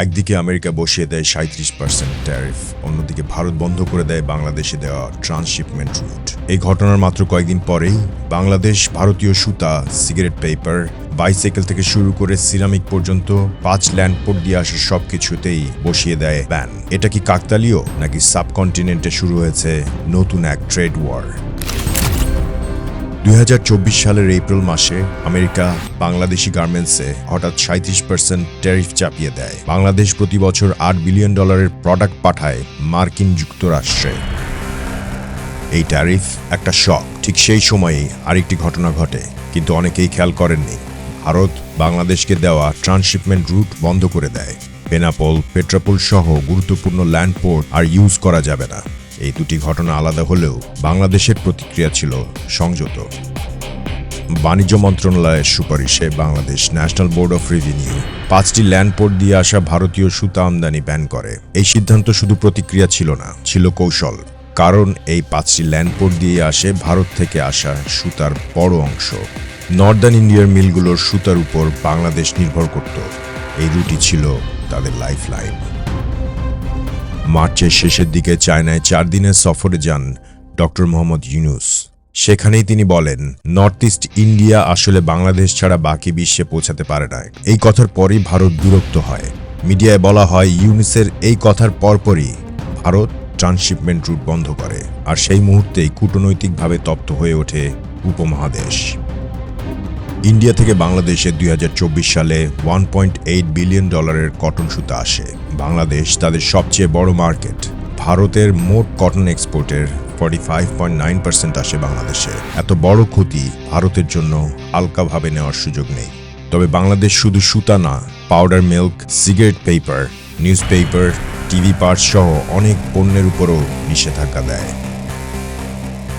একদিকে আমেরিকা বসিয়ে দেয় সাঁত্রিশ পার্সেন্ট ট্যারিফ, অন্যদিকে ভারত বন্ধ করে দেয় বাংলাদেশে দেওয়া ট্রান্সশিপমেন্ট রুট। এই ঘটনার মাত্র কয়েকদিন পরেই বাংলাদেশ ভারতীয় সুতা, সিগারেট পেপার, বাইসাইকেল থেকে শুরু করে সিরামিক পর্যন্ত পাঁচ ল্যান্ড পোর্ট দিয়ে আসা সব কিছুতেই বসিয়ে দেয় ব্যান। এটা কি কাকতালীয় নাকি সাবকন্টিনেন্টে শুরু হয়েছে নতুন এক ট্রেড ওয়ার? দুই হাজার চব্বিশ সালের এপ্রিল মাসে আমেরিকা বাংলাদেশি গার্মেন্টসে হঠাৎ সাঁত্রিশ পার্সেন্ট ট্যারিফ চাপিয়ে দেয়। বাংলাদেশ প্রতি বছর আট বিলিয়ন ডলারের প্রোডাক্ট পাঠায় মার্কিন যুক্তরাষ্ট্রে। এই ট্যারিফ একটা শক। ঠিক সেই সময়েই আরেকটি ঘটনা ঘটে, কিন্তু অনেকেই খেয়াল করেননি। ভারত বাংলাদেশকে দেওয়া ট্রান্সশিপমেন্ট রুট বন্ধ করে দেয়। পেনাপোল পেট্রাপোল সহ গুরুত্বপূর্ণ ল্যান্ড পোর্ট আর ইউজ করা যাবে না। এই দুটি ঘটনা আলাদা হলেও বাংলাদেশের প্রতিক্রিয়া ছিল সংযত। বাণিজ্য মন্ত্রণালয়ের সুপারিশে Bangladesh national board of revenue পাঁচটি ল্যান্ড পোর্ট দিয়ে আসা ভারতীয় সুতা আমদানি ব্যান করে। এই সিদ্ধান্ত শুধু প্রতিক্রিয়া ছিল না, ছিল কৌশল। কারণ এই পাঁচটি ল্যান্ড পোর্ট দিয়ে আসে ভারত থেকে আসা সুতার বড় অংশ। নর্দার্ন ইন্ডিয়ার মিলগুলোর সুতার উপর বাংলাদেশ নির্ভর করত। এই রুটি ছিল তাদের লাইফ লাইন মার্চের শেষের দিকে চায়নায় চার দিনের সফরে যান ডক্টর মোহাম্মদ ইউনুস। সেখানেই তিনি বলেন, নর্থ ইস্ট ইন্ডিয়া আসলে বাংলাদেশ ছাড়া বাকি বিশ্বে পৌঁছাতে পারে না। এই কথার পরই ভারত বিরক্ত হয়। মিডিয়ায় বলা হয়, ইউনুসের এই কথার পরপরই ভারত ট্রান্সশিপমেন্ট রুট বন্ধ করে। আর সেই মুহূর্তেই কূটনৈতিকভাবে তপ্ত হয়ে ওঠে উপমহাদেশ। ইন্ডিয়া থেকে বাংলাদেশে দুই হাজার চব্বিশ সালে ওয়ান বিলিয়ন ডলারের কটন সুতা আসে। বাংলাদেশ তাদের সবচেয়ে বড় মার্কেট। ভারতের মোট কটন এক্সপোর্টের forty five point nine percent আসে বাংলাদেশে। এত বড় ক্ষতি ভারতের জন্য আলকাভাবে নেওয়ার সুযোগ নেই। তবে বাংলাদেশ শুধু সুতা না powder milk cigarette paper newspaper TV parts সহ অনেক পণ্যের উপরও নিষেধাজ্ঞা দেয়।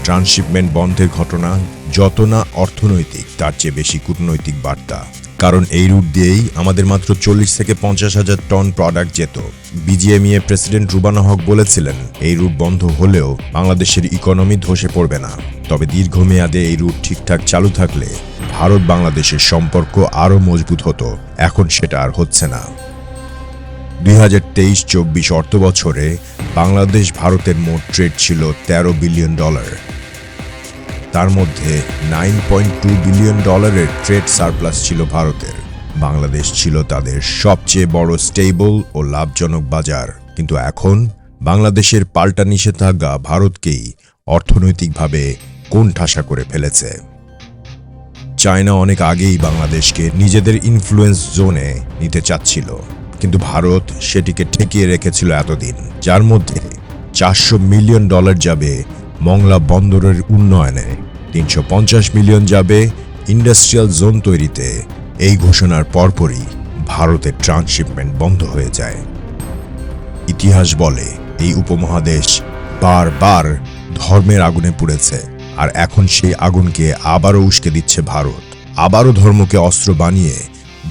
ট্রান্সশিপমেন্ট বন্ধের ঘটনা যত না অর্থনৈতিক, তার চেয়ে বেশি কূটনৈতিক বার্তা। কারণ এই রুট দিয়েই আমাদের মাত্র চল্লিশ থেকে পঞ্চাশ হাজার টন প্রোডাক্ট যেত। বিজিএমইএ প্রেসিডেন্ট রুবানা হক বলেছিলেন, এই রুট বন্ধ হলেও বাংলাদেশের ইকোনমি ধসে পড়বে না। তবে দীর্ঘমেয়াদে এই রুট ঠিকঠাক চালু থাকলে ভারত বাংলাদেশের সম্পর্ক আরও মজবুত হতো। এখন সেটা আর হচ্ছে না। দুই হাজার তেইশ চব্বিশ অর্থ বছরে বাংলাদেশ ভারতের মোট ট্রেড ছিল তেরো বিলিয়ন ডলার তার মধ্যে নাইন পয়েন্ট টু বিলিয়ন ডলারের ট্রেড সারপ্লাস ছিল ভারতের। বাংলাদেশ ছিল তাদের সবচেয়ে বড় স্টেবল ও লাভজনক বাজার। কিন্তু এখন বাংলাদেশের পাল্টা নিষেধাজ্ঞা ভারতকেই অর্থনৈতিকভাবে কোণঠাসা করে ফেলেছে। চায়না অনেক আগেই বাংলাদেশকে নিজেদের ইনফ্লুয়েন্স জোনে নিতে চাচ্ছিল। কিন্তু ভারত সেটিকে ঠেকিয়ে রেখেছিল এতদিন, যার মধ্যে চারশো মিলিয়ন ডলার যাবে মংলা বন্দরের উন্নয়নে। তিনশো পঞ্চাশ মিলিয়ন যাবে ইন্ডাস্ট্রিয়াল জোন তৈরিতে। এই ঘোষণার পরপরই ভারতের ট্রান্সশিপমেন্ট বন্ধ হয়ে যায়। ইতিহাস বলে, এই উপমহাদেশ বারবার ধর্মের আগুনে পুড়েছে, আর এখন সেই আগুনকে আবারও উস্কে দিচ্ছে ভারত। আবারও ধর্মকে অস্ত্র বানিয়ে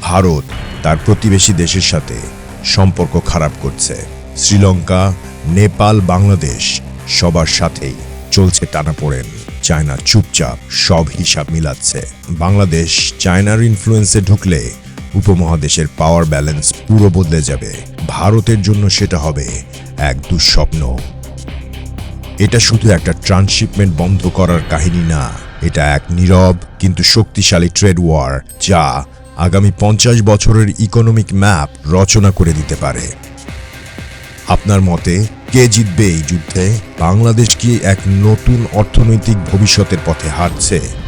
ভারত তার প্রতিবেশী দেশের সাথে সম্পর্ক খারাপ করছে। শ্রীলঙ্কা, নেপাল, বাংলাদেশ সবার সাথেই চলছে টানাপোড়েন। চায়না চুপচাপ সব হিসাব মিলাচ্ছে। বাংলাদেশ চায়নার ইনফ্লুয়েন্সে ঢুকলে উপমহাদেশের পাওয়ার ব্যালেন্স পুরো বদলে যাবে। ভারতের জন্য সেটা হবে এক দুঃস্বপ্ন। এটা শুধু একটা ট্রান্সশিপমেন্ট বন্ধ করার কাহিনী না, এটা এক নীরব কিন্তু শক্তিশালী ট্রেড ওয়ার যা আগামী পঞ্চাশ বছরের ইকোনমিক ম্যাপ রচনা করে দিতে পারে। আপনার মতে কে জিতবে এই যুদ্ধে? বাংলাদেশ কি এক নতুন অর্থনৈতিক ভবিষ্যতের পথে হাঁটছে?